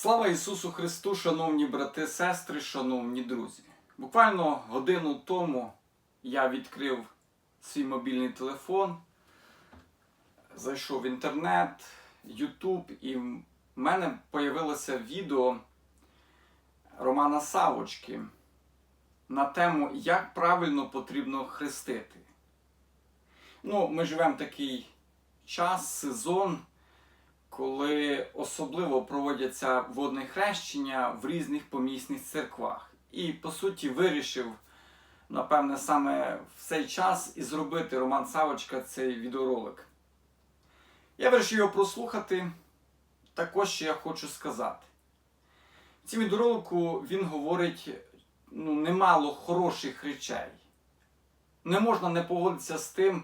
Слава Ісусу Христу, шановні брати, сестри, шановні друзі. Буквально годину тому я відкрив свій мобільний телефон, зайшов в інтернет, Ютуб, і в мене появилося відео Романа Савочки на тему, як правильно потрібно хрестити. Ну, ми живемо такий час, сезон коли особливо проводяться водне хрещення в різних помісних церквах. І, по суті, вирішив, напевне, саме в цей час і зробити Роман Савочка цей відеоролик. Я вирішив його прослухати. Також що я хочу сказати. В цьому відеоролику він говорить ну, немало хороших речей. Не можна не погодитися з тим,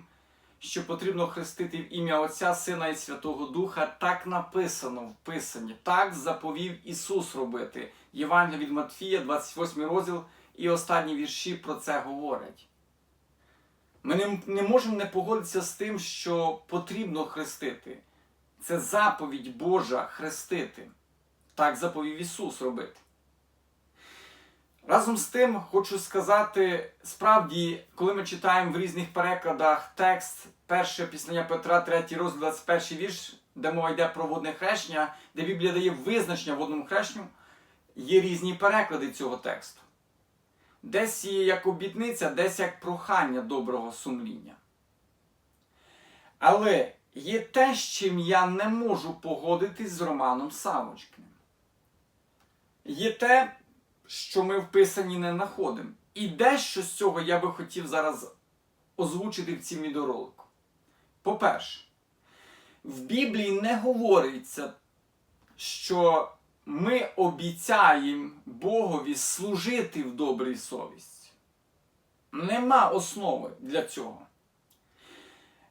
що потрібно хрестити в ім'я Отця, Сина і Святого Духа, так написано в Писанні. Так заповів Ісус робити. Євангелія від Матфія, 28 розділ, і останні вірші про це говорять. Ми не, не можемо не погодитися з тим, що потрібно хрестити. Це заповідь Божа хрестити. Так заповів Ісус робити. Разом з тим хочу сказати, справді, коли ми читаємо в різних перекладах текст перше післання Петра, 3 розділ, 21 вірш, де мова йде про водне хрещення, де Біблія дає визначення водному хрещенню, є різні переклади цього тексту. Десь є як обітниця, десь як прохання доброго сумління. Але є те, з чим я не можу погодитись з Романом Савочкиним. Є те, що ми в Писанні не знаходимо. І дещо з цього я би хотів зараз озвучити в цім відеоролику. По-перше, в Біблії не говориться, що ми обіцяємо Богові служити в добрій совісті. Нема основи для цього.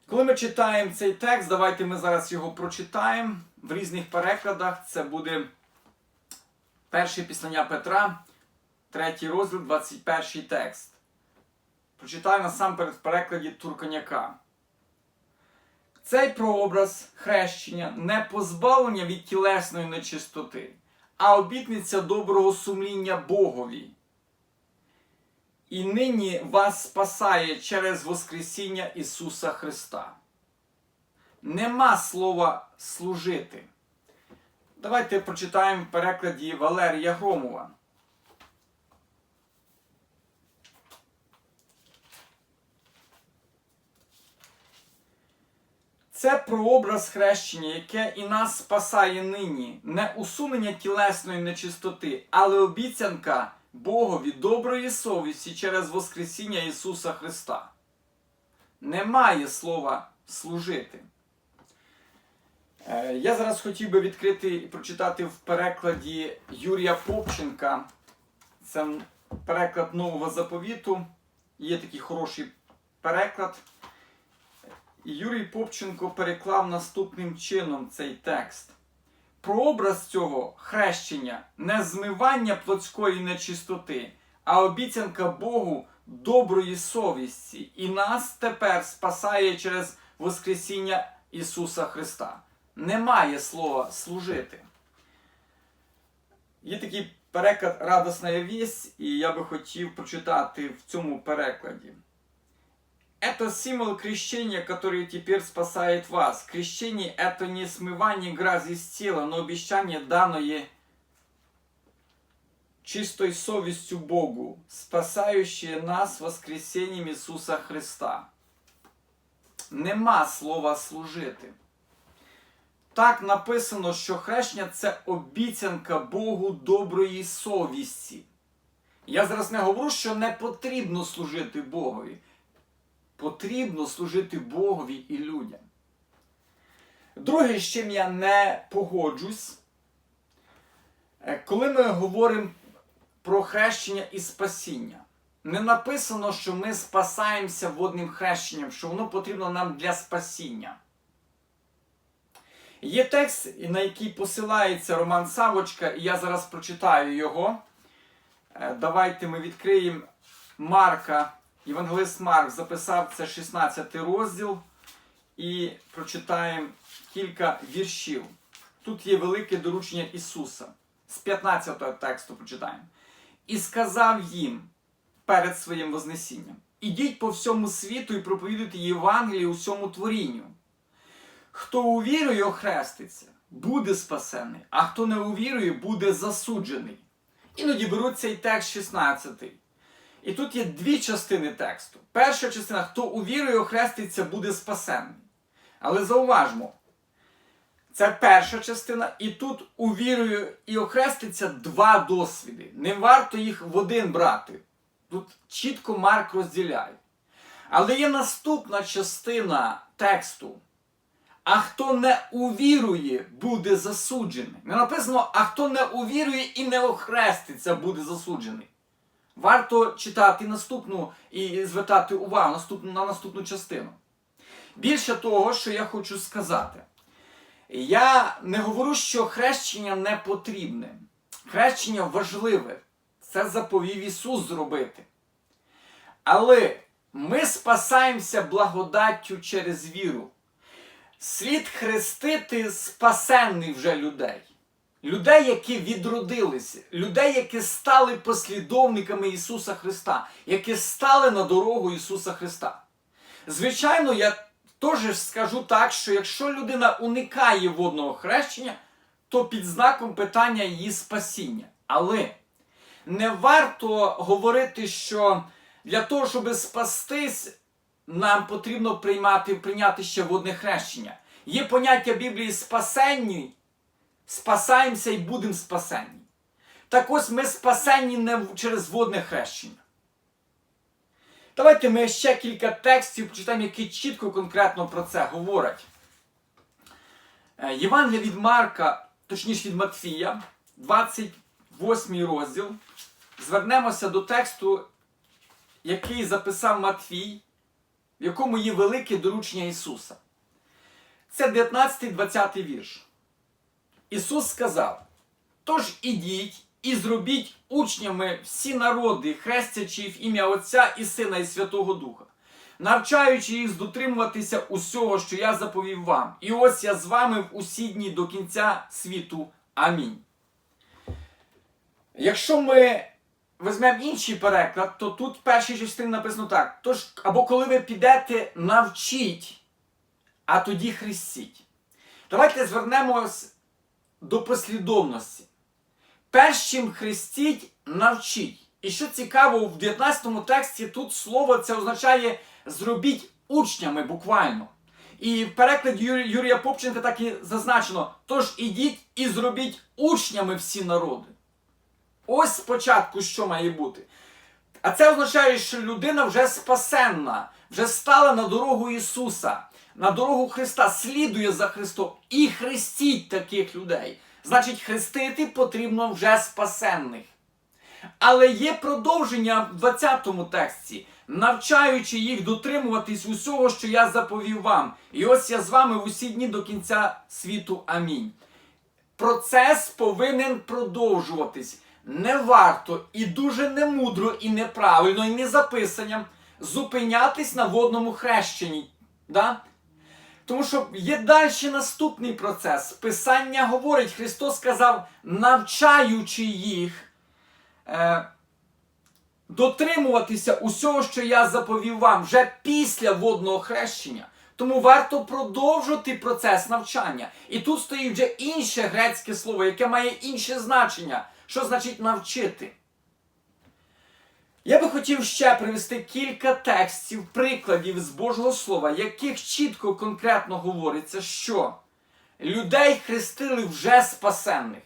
Коли ми читаємо цей текст, давайте ми зараз його прочитаємо в різних перекладах. Це буде перше післання Петра, третій розділ, 21 текст. Прочитаю насамперед в перекладі Турканяка. Цей прообраз хрещення не позбавлення від тілесної нечистоти, а обітниця доброго сумління Богові. І нині вас спасає через Воскресіння Ісуса Христа. Нема слова служити. Давайте прочитаємо в перекладі Валерія Громова. Це прообраз хрещення, яке і нас спасає нині, не усунення тілесної нечистоти, але обіцянка Богові доброї совісті через Воскресіння Ісуса Христа. Немає слова служити. Е, Я зараз хотів би відкрити і прочитати в перекладі Юрія Попченка. Це переклад нового заповіту. Є такий хороший переклад. Юрій Попченко переклав наступним чином цей текст. Прообраз цього хрещення не змивання плотської нечистоти, а обіцянка Богу доброї совісті, і нас тепер спасає через Воскресіння Ісуса Христа. Немає слова служити. Є такий переклад Радосна вість, і я би хотів прочитати в цьому перекладі. Это символ крещения, который теперь спасает вас. Крещение – это не смывание грязи из тела, но обещание, данное чистой совестью Богу, спасающее нас воскресением Ісуса Христа. Нема слова служити. Так написано, що хрещення це обіцянка Богу доброї совісті. Я зараз не говорю, що не потрібно служити Богові. Потрібно служити Богові і людям. Друге, з чим я не погоджусь, е, коли ми говоримо про хрещення і спасіння, не написано, що ми спасаємося водним хрещенням, що воно потрібно нам для спасіння. Є текст, на який посилається Роман Савочка, і я зараз прочитаю його. Е, Давайте ми відкриємо Марка. Євангелист Марк записав це 16 розділ і прочитаємо кілька віршів. Тут є велике доручення Ісуса. з 15 тексту прочитаємо. І сказав їм перед своїм Вознесінням: Ідіть по всьому світу і проповідуйте Євангеліє усьому творінню. Хто увірує, охреститься, буде спасений, а хто не увірує, буде засуджений. Іноді беруть цей текст 16. І тут є дві частини тексту. Перша частина, хто увірує, охреститься, буде спасений. Але зауважмо, це перша частина, і тут увірую і охреститься два досвіди. Не варто їх в один брати. Тут чітко Марк розділяє. Але є наступна частина тексту. А хто не увірує, буде засуджений. Не написано, а хто не увірує і не охреститься, буде засуджений. Варто читати наступну і звертати увагу наступну, на наступну частину. Більше того, що я хочу сказати. Я не говорю, що хрещення не потрібне. Хрещення важливе. Це заповів Ісус зробити. Але ми спасаємося благодаттю через віру. Слід хрестити спасенних вже людей. Людей, які відродилися, людей, які стали послідовниками Ісуса Христа, які стали на дорогу Ісуса Христа. Звичайно, я теж скажу так, що якщо людина уникає водного хрещення, то під знаком питання її спасіння. Але не варто говорити, що для того, щоб спастись, нам потрібно приймати, прийняти ще водне хрещення. Є поняття Біблії спасенні, спасаємося і будемо спасенні. Так ось ми спасенні не через водне хрещення. Давайте ми ще кілька текстів почитаємо, які чітко конкретно про це говорять. Е, Євангелія від Марка, точніше від Матфія, 28 розділ. Звернемося до тексту, який записав Матфій, в якому є велике доручення Ісуса. Це 19-20 вірш. Ісус сказав: Тож ідіть і зробіть учнями всі народи, хрестячи в ім'я Отця і Сина і Святого Духа, навчаючи їх дотримуватися усього, що я заповів вам. І ось я з вами в усі дні до кінця світу. Амінь. Якщо ми візьмемо інший переклад, то тут в першій частині написано так: тож, або коли ви підете, навчіть, а тоді хрестіть. Давайте звернемось до послідовності. Перш чим хрестіть, навчіть. І що цікаво, в 19 тексті тут слово це означає зробіть учнями буквально. І в перекладі Юрі- Юрія Попченка так і зазначено: тож ідіть і зробіть учнями всі народи. Ось спочатку що має бути. А це означає, що людина вже спасенна, вже стала на дорогу Ісуса, на дорогу Христа, слідує за Христом і хрестіть таких людей. Значить, хрестити потрібно вже спасенних. Але є продовження в 20 тексті, навчаючи їх дотримуватись усього, що я заповів вам. І ось я з вами в усі дні до кінця світу. Амінь. Процес повинен продовжуватись. Не варто і дуже немудро, і неправильно, і не записанням зупинятись на водному хрещенні. Да? Тому що є далі наступний процес. Писання говорить, Христос сказав, навчаючи їх е, дотримуватися усього, що я заповів вам вже після водного хрещення. Тому варто продовжувати процес навчання. І тут стоїть вже інше грецьке слово, яке має інше значення. Що значить навчити? Я би хотів ще привести кілька текстів, прикладів з Божого Слова, яких чітко конкретно говориться, що людей хрестили вже спасенних.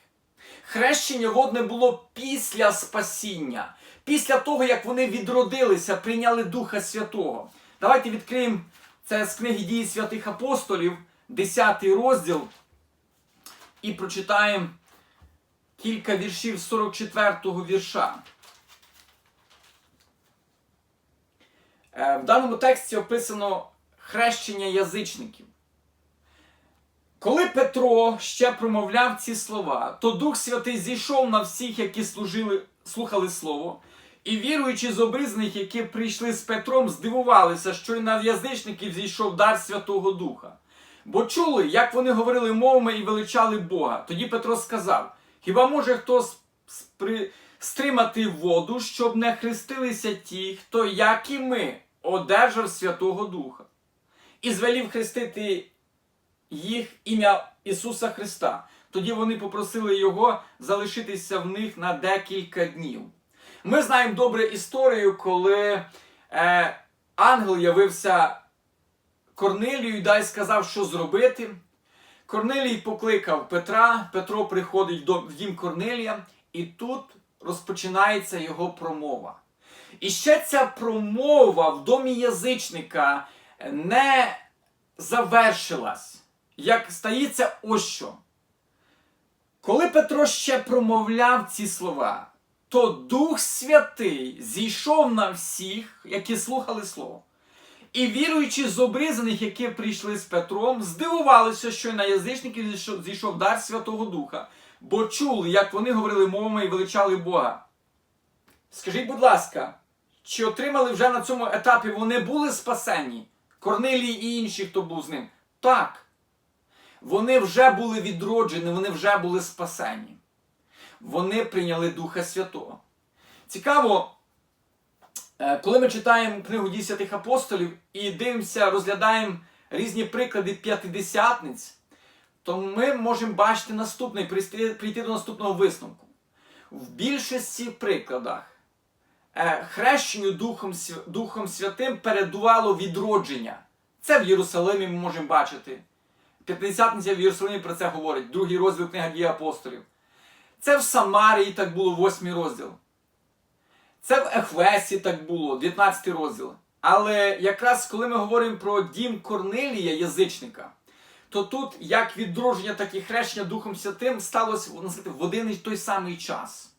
Хрещення водне було після спасіння, після того, як вони відродилися, прийняли Духа Святого. Давайте відкриємо це з книги дії святих апостолів, 10 розділ, і прочитаємо кілька віршів 44-го вірша. Е, В даному тексті описано хрещення язичників. Коли Петро ще промовляв ці слова, то Дух Святий зійшов на всіх, які служили, слухали Слово, і віруючи з обрізних, які прийшли з Петром, здивувалися, що й на язичників зійшов дар Святого Духа. Бо чули, як вони говорили мовами і величали Бога. Тоді Петро сказав: Хіба може хто спри- стримати воду, щоб не хрестилися ті, хто, як і ми, одержав Святого Духа, і звелів хрестити їх ім'я Ісуса Христа. Тоді вони попросили Його залишитися в них на декілька днів. Ми знаємо добре історію, коли е, ангел явився Корнилію і дай сказав, що зробити. Корнилій покликав Петра, Петро приходить в дім Корнилія, і тут розпочинається його промова. І ще ця промова в домі язичника не завершилась, як стається ось що. Коли Петро ще промовляв ці слова, то Дух Святий зійшов на всіх, які слухали Слово. І віруючи з обрізаних, які прийшли з Петром, здивувалися, що на язичників зійшов- дар Святого Духа, бо чули, як вони говорили мовами і величали Бога. Скажіть, будь ласка, чи отримали вже на цьому етапі вони були спасені? Корнилій і інші, хто був з ним? Так. Вони вже були відроджені, вони вже були спасені. Вони прийняли Духа Святого. Цікаво, Коли ми читаємо книгу «Дій святих апостолів і дивимося, розглядаємо різні приклади п'ятидесятниць, то ми можемо бачити наступне і прийти, до наступного висновку. В більшості прикладах е, хрещенню Духом, Духом Святим передувало відродження. Це в Єрусалимі ми можемо бачити. П'ятидесятниця в Єрусалимі про це говорить, другий розділ книга дії апостолів. Це в Самарії так було, восьмий розділ. Це в Ефесі так було, 19 розділ. Але якраз коли ми говоримо про дім Корнилія, язичника, то тут як відродження, так і хрещення Духом Святим сталося сказати, в один і той самий час.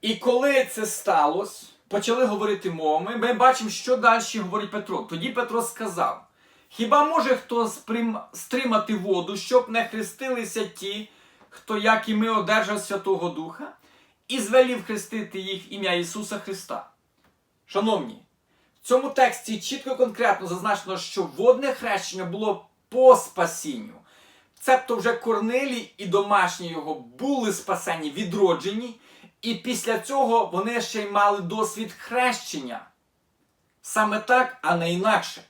І коли це сталося, почали говорити мовами, ми бачимо, що далі говорить Петро. Тоді Петро сказав: Хіба може хто сприм- стримати воду, щоб не хрестилися ті, хто, як і ми, одержав Святого Духа? І звелів хрестити їх ім'я Ісуса Христа. Шановні, в цьому тексті чітко і конкретно зазначено, що водне хрещення було по спасінню. Цебто вже Корнилій і домашні його були спасені, відроджені, і після цього вони ще й мали досвід хрещення. Саме так, а не інакше.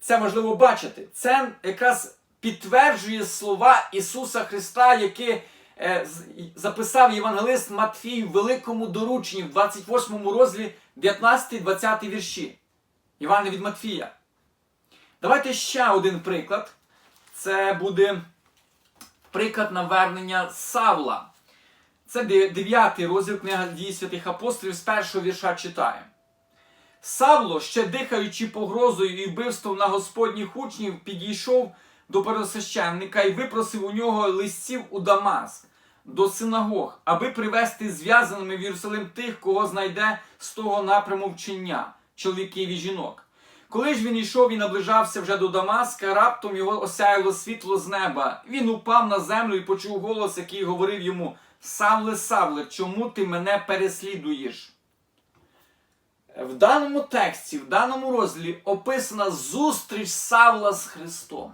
Це важливо бачити. Це якраз підтверджує слова Ісуса Христа, які записав євангелист Матфій в великому дорученні в 28 розділі 19-20 вірші. Івана від Матфія. Давайте ще один приклад. Це буде приклад навернення Савла. Це 9 розділ книга дій святих апостолів з першого вірша читаємо. Савло, ще дихаючи погрозою і вбивством на господніх учнів, підійшов до первосвященника і випросив у нього листів у Дамаск до синагог, аби привести зв'язаними в Єрусалим тих, кого знайде з того напряму вчення, чоловіків і жінок. Коли ж він йшов і наближався вже до Дамаска, раптом його осяяло світло з неба. Він упав на землю і почув голос, який говорив йому: Савле, Савле, чому ти мене переслідуєш? В даному тексті, в даному розділі описана зустріч Савла з Христом.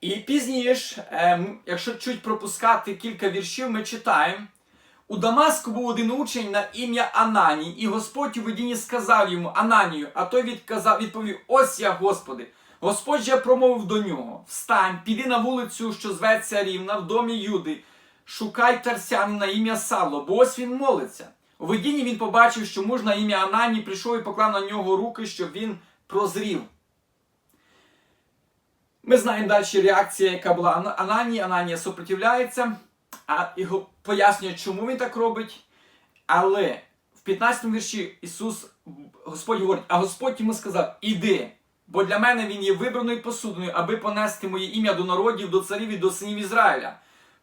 І пізніше, ем, якщо чуть пропускати кілька віршів, ми читаємо. У Дамаску був один учень на ім'я Ананій, і Господь у видінні сказав йому Ананію, а той відказав, відповів: Ось я, Господи. Господь же промовив до нього: Встань, піди на вулицю, що зветься рівна, в домі Юди, шукай тарсян на ім'я Савло, бо ось він молиться. У видінні він побачив, що муж на ім'я Ананій прийшов і поклав на нього руки, щоб він прозрів. Ми знаємо далі реакція, яка була Ана- Ананії. Ананія супротивляється, а його пояснює, чому він так робить. Але в 15 вірші Ісус, Господь говорить, а Господь йому сказав: Іди, бо для мене він є вибраною посудиною, аби понести моє ім'я до народів, до царів і до синів Ізраїля.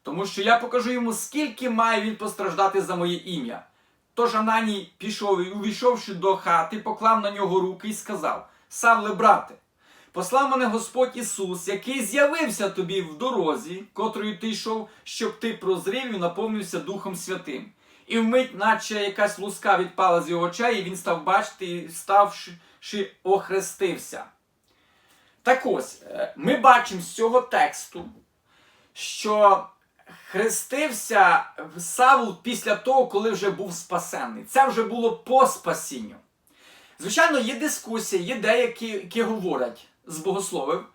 Тому що я покажу йому, скільки має він постраждати за моє ім'я. Тож Ананій пішов і, увійшовши до хати, поклав на нього руки і сказав: Савле, брате, послав мене Господь Ісус, який з'явився тобі в дорозі, котрою ти йшов, щоб ти прозрів і наповнився Духом Святим. І вмить, наче якась луска відпала з його очей, і він став бачити ставши охрестився. Так ось, е, ми бачимо з цього тексту, що хрестився Савл після того, коли вже був спасений. Це вже було по спасінню. Звичайно, є дискусія, є деякі, які говорять з богословів,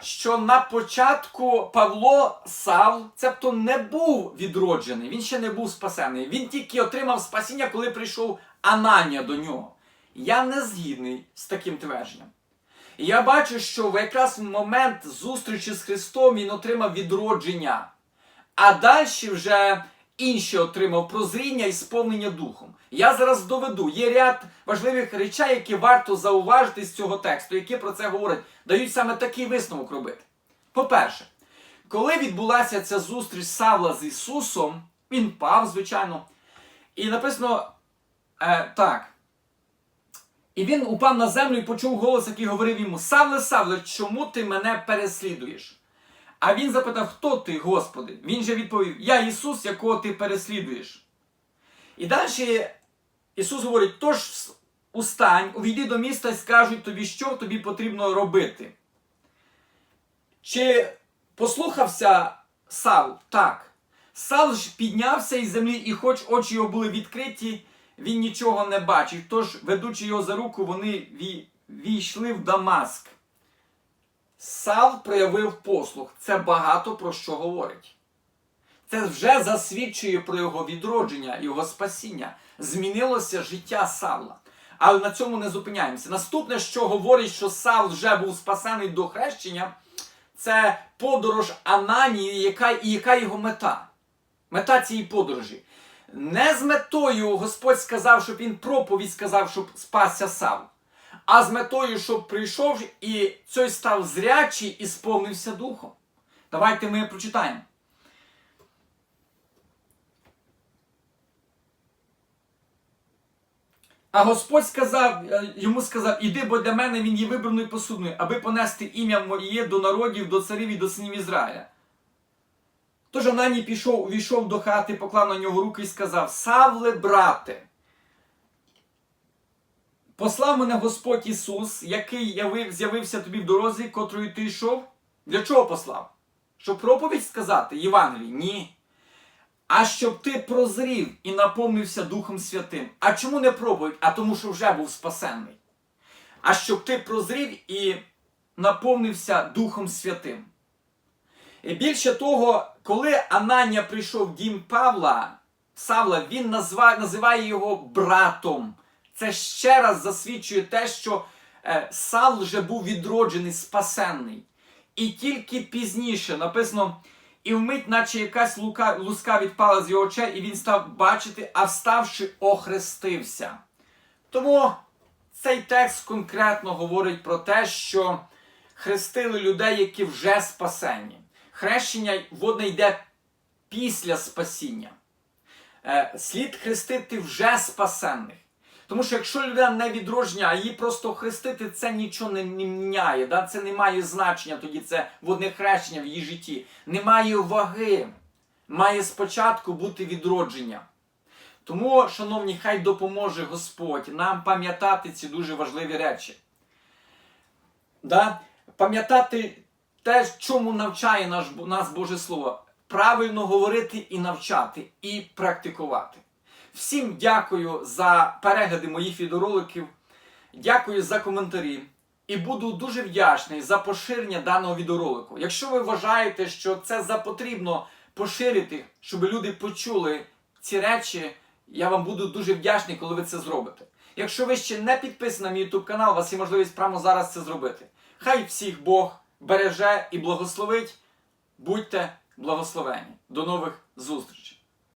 що на початку Павло Савл, цебто не був відроджений, він ще не був спасений. Він тільки отримав спасіння, коли прийшов Ананія до нього. Я не згідний з таким твердженням. Я бачу, що в якраз момент зустрічі з Христом він отримав відродження, а далі вже інші отримав прозріння і сповнення духом. Я зараз доведу. Є ряд важливих речей, які варто зауважити з цього тексту, які про це говорять, дають саме такий висновок робити. По-перше, коли відбулася ця зустріч Савла з Ісусом, він пав, звичайно, і написано е, так. І він упав на землю і почув голос, який говорив йому: Савле, Савле, чому ти мене переслідуєш? А він запитав, хто ти, Господи? Він же відповів: Я Ісус, якого ти переслідуєш. І далі Ісус говорить: тож устань, увійди до міста і скажуть тобі, що тобі потрібно робити. Чи послухався Савл? Так. Савл ж піднявся із землі, і хоч очі його були відкриті, він нічого не бачив. Тож, ведучи його за руку, вони війшли в Дамаск. Савл проявив послух. Це багато про що говорить. Це вже засвідчує про його відродження, його спасіння. Змінилося життя Савла. Але на цьому не зупиняємося. Наступне, що говорить, що Савл вже був спасений до хрещення, це подорож Ананії, яка, і яка його мета. Мета цієї подорожі. Не з метою Господь сказав, щоб він проповідь сказав, щоб спасся Савл, а з метою, щоб прийшов і цей став зрячий і сповнився духом. Давайте ми прочитаємо. А Господь сказав, е, йому сказав: Іди, бо для мене він є вибраною посудною, аби понести ім'я моє до народів, до царів і до синів Ізраїля. Тож Ананій пішов, увійшов до хати, поклав на нього руки і сказав: Савле, брате, послав мене Господь Ісус, який явив, з'явився тобі в дорозі, котрою ти йшов. Для чого послав? Щоб проповідь сказати Євангелії? Ні. А щоб ти прозрів і наповнився Духом Святим. А чому не проповідь? А тому, що вже був спасенний. А щоб ти прозрів і наповнився Духом Святим. І більше того, коли Ананія прийшов в дім Павла, Савла, він називає його братом. Це ще раз засвідчує те, що е, Савл вже був відроджений, спасенний. І тільки пізніше написано, і вмить, наче якась лука, луска відпала з його очей, і він став бачити, а вставши, охрестився. Тому цей текст конкретно говорить про те, що хрестили людей, які вже спасені. Хрещення водне йде після спасіння. Е, Слід хрестити вже спасенних. Тому що якщо людина не відродження, а її просто хрестити, це нічого не міняє. Да? Це не має значення тоді, це водне хрещення в її житті. Немає ваги. Має спочатку бути відродження. Тому, шановні, хай допоможе Господь нам пам'ятати ці дуже важливі речі. Да? Пам'ятати те, чому навчає наш, нас Боже Слово. Правильно говорити і навчати, і практикувати. Всім дякую за перегляди моїх відеороликів. Дякую за коментарі. І буду дуже вдячний за поширення даного відеоролику. Якщо ви вважаєте, що це за потрібно поширити, щоб люди почули ці речі, я вам буду дуже вдячний, коли ви це зробите. Якщо ви ще не підписані на мій YouTube канал, у вас є можливість прямо зараз це зробити. Хай всіх Бог береже і благословить. Будьте благословені. До нових зустрічей!